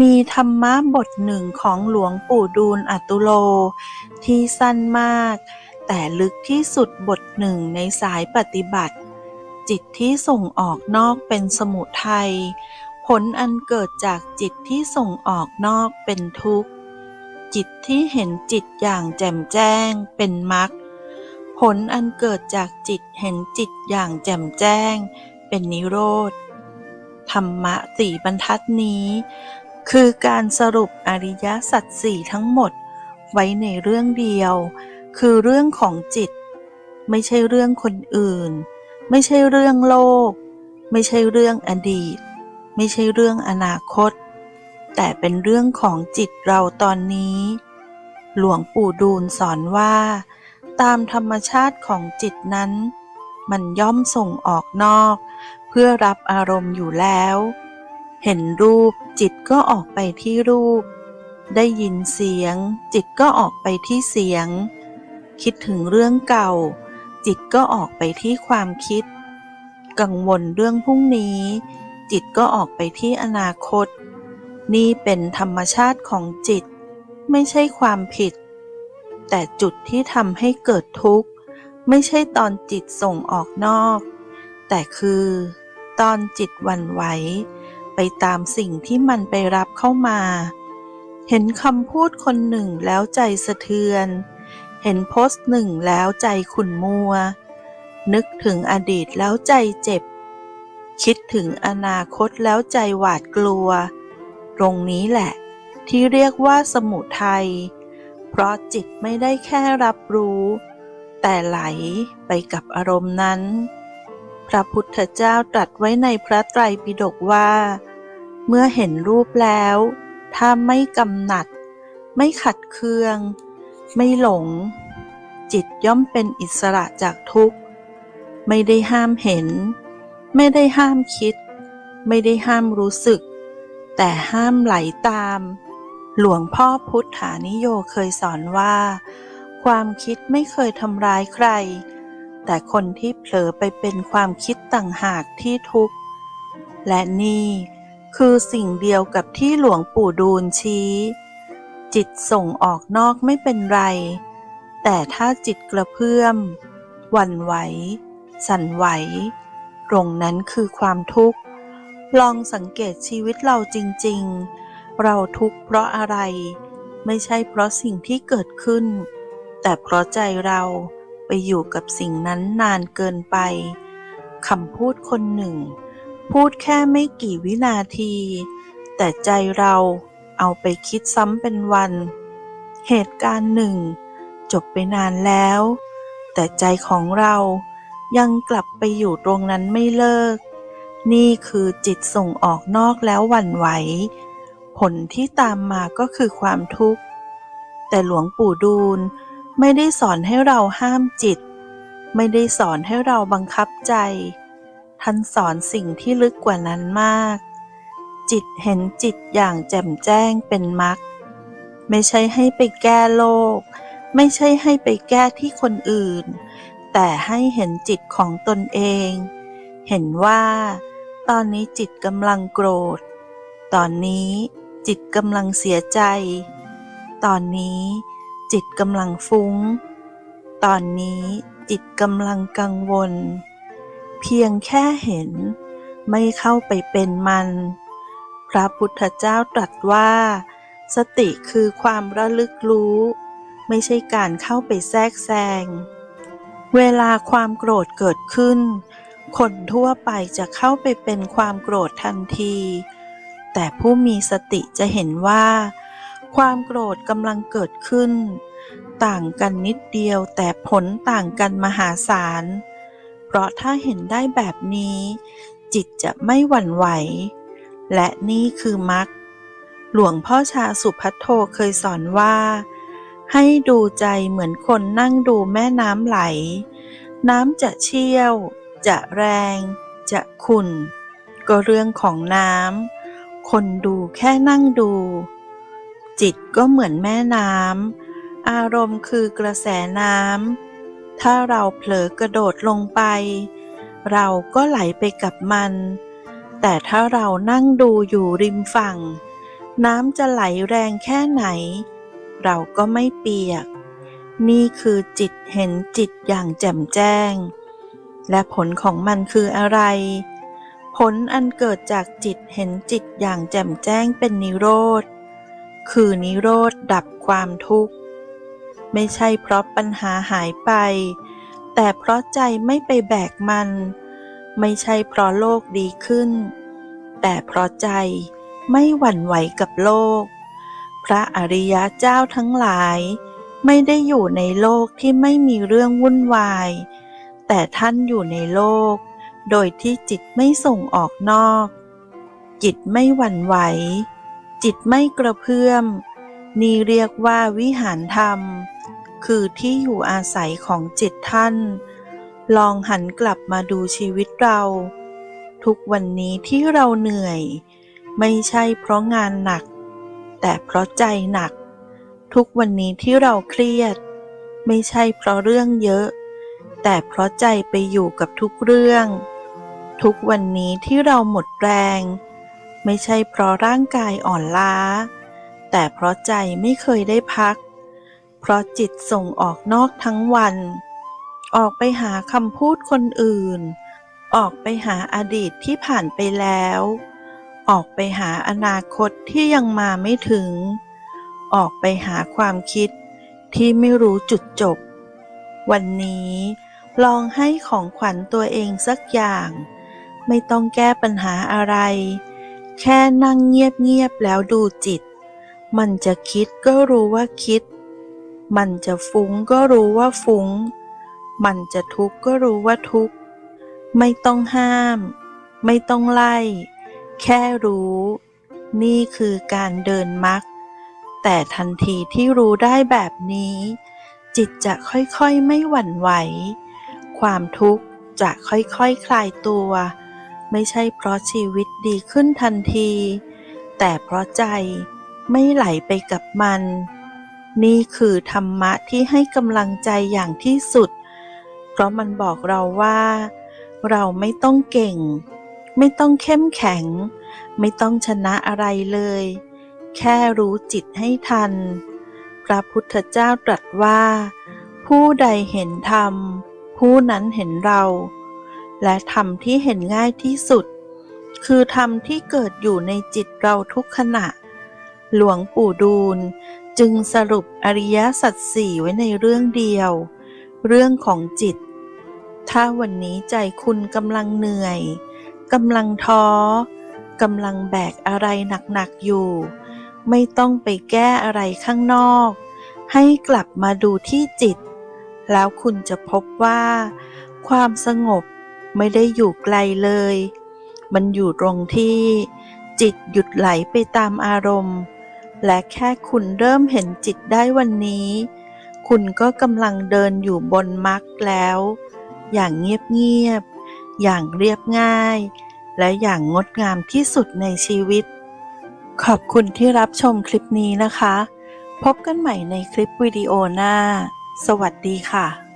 มีธรรมะบทหนึ่งของหลวงปู่ดูลย์อตุโล ที่สั้นมาก แต่ลึกที่สุดบทหนึ่งในสายปฏิบัติ จิตที่ส่งออกนอกเป็นสมุทัยผลอันเกิดจากจิตที่ส่งออกนอกเป็นทุกข์ จิตที่เห็นจิตอย่างแจ่มแจ้งเป็นมรรคผลอันเกิดจากจิตเห็นจิตอย่างแจ่มแจ้ง เป็นนิโรธธรรมะสี่บรรทัดนี้ คือการสรุปอริยสัจสี่ทั้งหมดไว้ในเรื่องเดียว คือเรื่องของจิต ไม่ใช่เรื่องคนอื่น ไม่ใช่เรื่องโลก ไม่ใช่เรื่องอดีต ไม่ใช่เรื่องอนาคต แต่เป็นเรื่องของจิตเราตอนนี้ หลวงปู่ดูลสอนว่า ตามธรรมชาติของจิตนั้น มันย่อมส่งออกนอก เพื่อรับอารมณ์อยู่แล้ว เห็นรูปจิตก็ออกไปที่รูป ได้ยินเสียง จิตก็ออกไปที่เสียง คิดถึงเรื่องเก่า จิตก็ออกไปที่ความคิด กังวลเรื่องพรุ่งนี้ จิตก็ออกไปที่อนาคต นี่เป็นธรรมชาติของจิต ไม่ใช่ความผิด แต่จุดที่ทำให้เกิดทุกข์ ไม่ใช่ตอนจิตส่งออกนอก แต่คือ ตอนจิตวันไหว ไปตามสิ่งที่มันไปรับเข้ามา เห็นคำพูดคนหนึ่งแล้วใจสะเทือน เห็นโพสต์หนึ่งแล้วใจขุ่นมัว นึกถึงอดีตแล้วใจเจ็บ คิดถึงอนาคตแล้วใจหวาดกลัว ตรงนี้แหละ ที่เรียกว่าสมุทัย เพราะจิตไม่ได้แค่รับรู้ แต่ไหลไปกับอารมณ์นั้น พระพุทธเจ้าตรัสไว้ในพระไตรปิฎกว่า เมื่อเห็นรูปแล้ว ถ้าไม่กำหนัด ไม่ขัดเคือง ไม่หลง จิตย่อมเป็นอิสระจากทุกข์ ไม่ได้ห้ามเห็น ไม่ได้ห้ามคิด ไม่ได้ห้ามรู้สึก แต่ห้ามไหลตาม หลวงพ่อพุทธานิโยเคยสอนว่า ความคิดไม่เคยทำร้ายใคร แต่คนที่เผลอไปเป็นความคิดต่างหากที่ทุกข์ และนี่คือสิ่งเดียวกับที่หลวงปู่ดูลชี้ จิตส่งออกนอกไม่เป็นไร แต่ถ้าจิตกระเพื่อมหวั่นไหว สั่นไหว ตรงนั้นคือความทุกข์ ลองสังเกตชีวิตเราจริง ๆ เราทุกข์เพราะอะไร ไม่ใช่เพราะสิ่งที่เกิดขึ้น แต่เพราะใจเรา อยู่กับสิ่งนั้นนานเกินไปคำพูดคนหนึ่ง พูดแค่ไม่กี่วินาที แต่ใจเราเอาไปคิดซ้ำเป็นวัน เหตุการณ์หนึ่ง จบไปนานแล้ว แต่ใจของเรายังกลับไปอยู่ตรงนั้นไม่เลิก นี่คือจิตส่งออกนอกแล้วหวั่นไหว ผลที่ตามมาก็คือความทุกข์ แต่หลวงปู่ดูล ไม่ได้สอนให้เราห้ามจิต ไม่ได้สอนให้เราบังคับใจ ท่านสอนสิ่งที่ลึกกว่านั้นมาก จิตเห็นจิตอย่างแจ่มแจ้งเป็นมรรคไม่ใช่ให้ไปแก้โลก ไม่ใช่ให้ไปแก้ที่คนอื่น แต่ให้เห็นจิตของตนเอง เห็นว่า ตอนนี้จิตกำลังโกรธ ตอนนี้จิตกำลังเสียใจ ตอนนี้ จิตกำลังฟุ้ง ตอนนี้จิตกำลังกังวล เพียงแค่เห็นไม่เข้าไปเป็นมัน พระพุทธเจ้าตรัสว่า สติคือความระลึกรู้ ไม่ใช่การเข้าไปแทรกแซง เวลาความโกรธเกิดขึ้น คนทั่วไปจะเข้าไปเป็นความโกรธทันที แต่ผู้มีสติจะเห็นว่า ความโกรธกำลังเกิดขึ้น ต่างกันนิดเดียวแต่ผลต่างกันมหาศาล เพราะถ้าเห็นได้แบบนี้ จิตจะไม่หวั่นไหว และนี่คือมรรคหลวงพ่อชาสุพัทโทเคยสอนว่า ให้ดูใจเหมือนคนนั่งดูแม่น้ำไหล น้ำจะเชี่ยว จะแรง จะขุ่น ก็เรื่องของน้ำคนดูแค่นั่งดู จิตก็เหมือนแม่น้ำ อารมณ์คือกระแสน้ำ ถ้าเราเผลอกระโดดลงไป เราก็ไหลไปกับมัน แต่ถ้าเรานั่งดูอยู่ริมฝั่ง น้ำจะไหลแรงแค่ไหน เราก็ไม่เปียก นี่คือจิตเห็นจิตอย่างแจ่มแจ้ง และผลของมันคืออะไร ผลอันเกิดจากจิตเห็นจิตอย่างแจ่มแจ้งเป็นนิโรธ คือนิโรธดับความทุกข์ ไม่ใช่เพราะปัญหาหายไป แต่เพราะใจไม่ไปแบกมัน ไม่ใช่เพราะโลกดีขึ้น แต่เพราะใจไม่หวั่นไหวกับโลก พระอริยเจ้าทั้งหลาย ไม่ได้อยู่ในโลกที่ไม่มีเรื่องวุ่นวาย แต่ท่านอยู่ในโลก โดยที่จิตไม่ส่งออกนอก จิตไม่หวั่นไหว จิตไม่กระเพื่อม นี่เรียกว่าวิหารธรรม คือที่อยู่อาศัยของจิตท่าน ลองหันกลับมาดูชีวิตเรา ทุกวันนี้ที่เราเหนื่อย ไม่ใช่เพราะงานหนัก แต่เพราะใจหนัก ทุกวันนี้ที่เราเครียด ไม่ใช่เพราะเรื่องเยอะ แต่เพราะใจไปอยู่กับทุกเรื่อง ทุกวันนี้ที่เราหมดแรง ไม่ใช่เพราะร่างกายอ่อนล้า แต่เพราะใจไม่เคยได้พัก เพราะจิตส่งออกนอกทั้งวัน ออกไปหาคำพูดคนอื่น ออกไปหาอดีตที่ผ่านไปแล้ว ออกไปหาอนาคตที่ยังมาไม่ถึง ออกไปหาความคิดที่ไม่รู้จุดจบ วันนี้ลองให้ของขวัญตัวเองสักอย่าง ไม่ต้องแก้ปัญหาอะไร แค่นั่งเงียบๆแล้วดูจิต มันจะคิดก็รู้ว่าคิด มันจะฟุ้งก็รู้ว่าฟุ้ง มันจะทุกข์ก็รู้ว่าทุกข์ ไม่ต้องห้าม ไม่ต้องไล่ แค่รู้ นี่คือการเดินมรรคแต่ทันทีที่รู้ได้แบบนี้ จิตจะค่อยๆไม่หวั่นไหว ความทุกข์จะค่อยๆคคลายตัว ไม่ใช่เพราะชีวิตดีขึ้นทันที แต่เพราะใจไม่ไหลไปกับมัน นี่คือธรรมะที่ให้กำลังใจอย่างที่สุด เพราะมันบอกเราว่า เราไม่ต้องเก่ง ไม่ต้องเข้มแข็ง ไม่ต้องชนะอะไรเลย แค่รู้จิตให้ทัน พระพุทธเจ้าตรัสว่า ผู้ใดเห็นธรรม ผู้นั้นเห็นเรา และธรรมที่เห็นง่ายที่สุด คือธรรมที่เกิดอยู่ในจิตเราทุกขณะ หลวงปู่ดูลจึงสรุปอริยสัจสี่ไว้ในเรื่องเดียว เรื่องของจิต ถ้าวันนี้ใจคุณกำลังเหนื่อยกำลังท้อกำลังแบกอะไรหนักๆอยู่ ไม่ต้องไปแก้อะไรข้างนอก ให้กลับมาดูที่จิต แล้วคุณจะพบว่า ความสงบ ไม่ได้อยู่ไกลเลย มันอยู่ตรงที่จิตหยุดไหลไปตามอารมณ์ และแค่คุณเริ่มเห็นจิตได้วันนี้ คุณก็กำลังเดินอยู่บนมรรคแล้ว อย่างเงียบๆ อย่างเรียบง่าย และอย่างงดงามที่สุดในชีวิต ขอบคุณที่รับชมคลิปนี้นะคะ พบกันใหม่ในคลิปวิดีโอหน้า สวัสดีค่ะ